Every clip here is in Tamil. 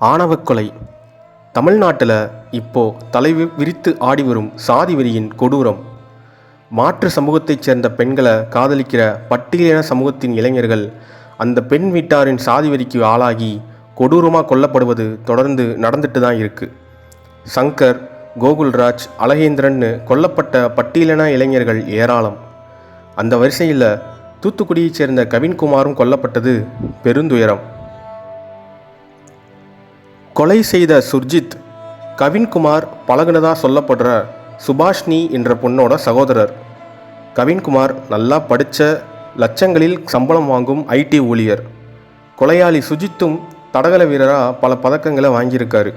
ஆணவக்கொலை. தமிழ்நாட்டில் இப்போ தலை வி- விரித்து ஆடி வரும் சாதி வெறியின் கொடூரம். மாற்று சமூகத்தைச் சேர்ந்த பெண்களை காதலிக்கிற பட்டியலின சமூகத்தின் இளைஞர்கள் அந்த பெண் வீட்டாரின் சாதி வெறிக்கு ஆளாகி கொடூரமாக கொல்லப்படுவது தொடர்ந்து நடந்துட்டு தான் இருக்குது சங்கர் கோகுல்ராஜ் அழகேந்திரன்னு கொல்லப்பட்ட பட்டியலின இளைஞர்கள் ஏராளம். அந்த வரிசையில் தூத்துக்குடியைச் சேர்ந்த கவின்குமாரும் கொல்லப்பட்டது பெருந்துயரம். கொலை செய்த சுர்ஜித் கவின்குமார் பழகுனதா சொல்லப்படுற சுபாஷ்னி என்ற பொண்ணோட சகோதரர். கவின்குமார் நல்லா படித்த லட்சங்களில் சம்பளம் வாங்கும் ஐடி ஊழியர். கொலையாளி சுஜித்தும் தடகள வீரராக பல பதக்கங்களை வாங்கியிருக்காரு.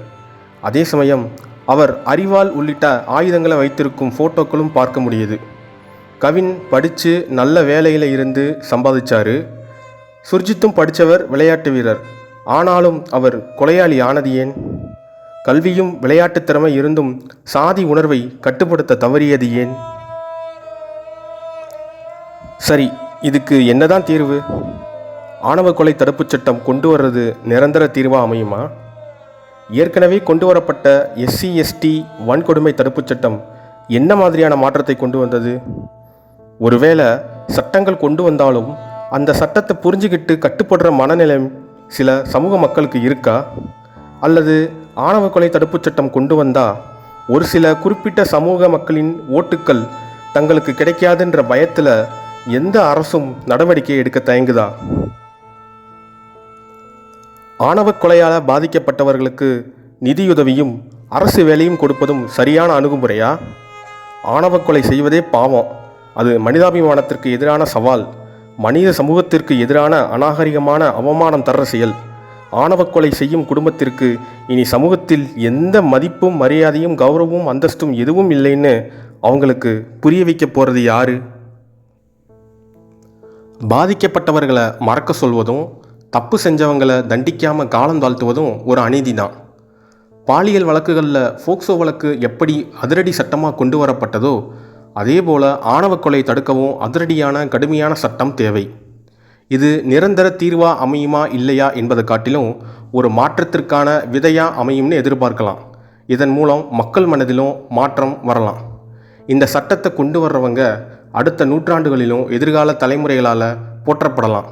அதே சமயம் அவர் அறிவால் உள்ளிட்ட ஆயுதங்களை வைத்திருக்கும் ஃபோட்டோக்களும் பார்க்க முடியுது. கவின் படித்து நல்ல வேலையில் இருந்து சம்பாதிச்சாரு. சுர்ஜித்தும் படித்தவர் விளையாட்டு வீரர். ஆனாலும் அவர் கொலையாளி ஆனது ஏன்? கல்வியும் விளையாட்டுத் திறமை இருந்தும் சாதி உணர்வை கட்டுப்படுத்த தவறியது ஏன்? சரி இதுக்கு என்னதான் தீர்வு? ஆணவ கொலை தடுப்புச் சட்டம் கொண்டு வர்றது நிரந்தர தீர்வாக அமையுமா? ஏற்கனவே கொண்டு வரப்பட்ட எஸ்சி எஸ்டி வன்கொடுமை தடுப்புச் சட்டம் என்ன மாதிரியான மாற்றத்தை கொண்டு வந்தது? ஒருவேளை சட்டங்கள் கொண்டு வந்தாலும் அந்த சட்டத்தை புரிஞ்சுக்கிட்டு கட்டுப்படுற மனநிலை சில சமூக மக்களுக்கு இருக்கா? அல்லது ஆணவ கொலை தடுப்புச் சட்டம் கொண்டு வந்தா ஒரு சில குறிப்பிட்ட சமூக மக்களின் ஓட்டுக்கள் தங்களுக்கு கிடைக்காதுன்ற பயத்தில் எந்த அரசும் நடவடிக்கை எடுக்க தயங்குதா? ஆணவக் கொலையால் பாதிக்கப்பட்டவர்களுக்கு நிதியுதவியும் அரசு வேலையும் கொடுப்பதும் சரியான அணுகுமுறையா? ஆணவக் கொலை செய்வதே பாவம். அது மனிதாபிமானத்திற்கு எதிரான சவால். மனித சமூகத்திற்கு எதிரான அநாகரிகமான அவமானம் தர்ற செயல். ஆணவக்கொலை செய்யும் குடும்பத்திற்கு இனி சமூகத்தில் எந்த மதிப்பும் மரியாதையும் கௌரவமும் அந்தஸ்தும் எதுவும் இல்லைன்னு அவங்களுக்கு புரிய வைக்க போகிறது யாரு? பாதிக்கப்பட்டவர்களை மறக்க சொல்வதும் தப்பு செஞ்சவங்களை தண்டிக்காமல் காலம் தாழ்த்துவதும் ஒரு அநீதி தான் பாலியல் வழக்குகளில் ஃபோக்சோ வழக்கு எப்படி அதிரடி சட்டமாக கொண்டு வரப்பட்டதோ அதே போல் ஆணவக் கொலை தடுக்கவும் அதிரடியான கடுமையான சட்டம் தேவை. இது நிரந்தர தீர்வா அமையுமா இல்லையா என்பதை காட்டிலும் ஒரு மாற்றத்திற்கான விதையா அமையும்னு எதிர்பார்க்கலாம். இதன் மூலம் மக்கள் மனதிலும் மாற்றம் வரலாம். இந்த சட்டத்தை கொண்டு வர்றவங்க அடுத்த நூற்றாண்டுகளிலும் எதிர்கால தலைமுறைகளால் போற்றப்படலாம்.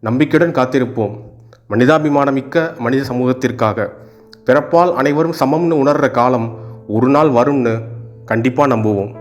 நம்பிக்கையுடன் காத்திருப்போம். மனிதாபிமானமிக்க மனித சமூகத்திற்காக. பிறப்பால் அனைவரும் சமம்னு உணர்ற காலம் ஒரு நாள் வரும்னு கண்டிப்பாக நம்புவோம்.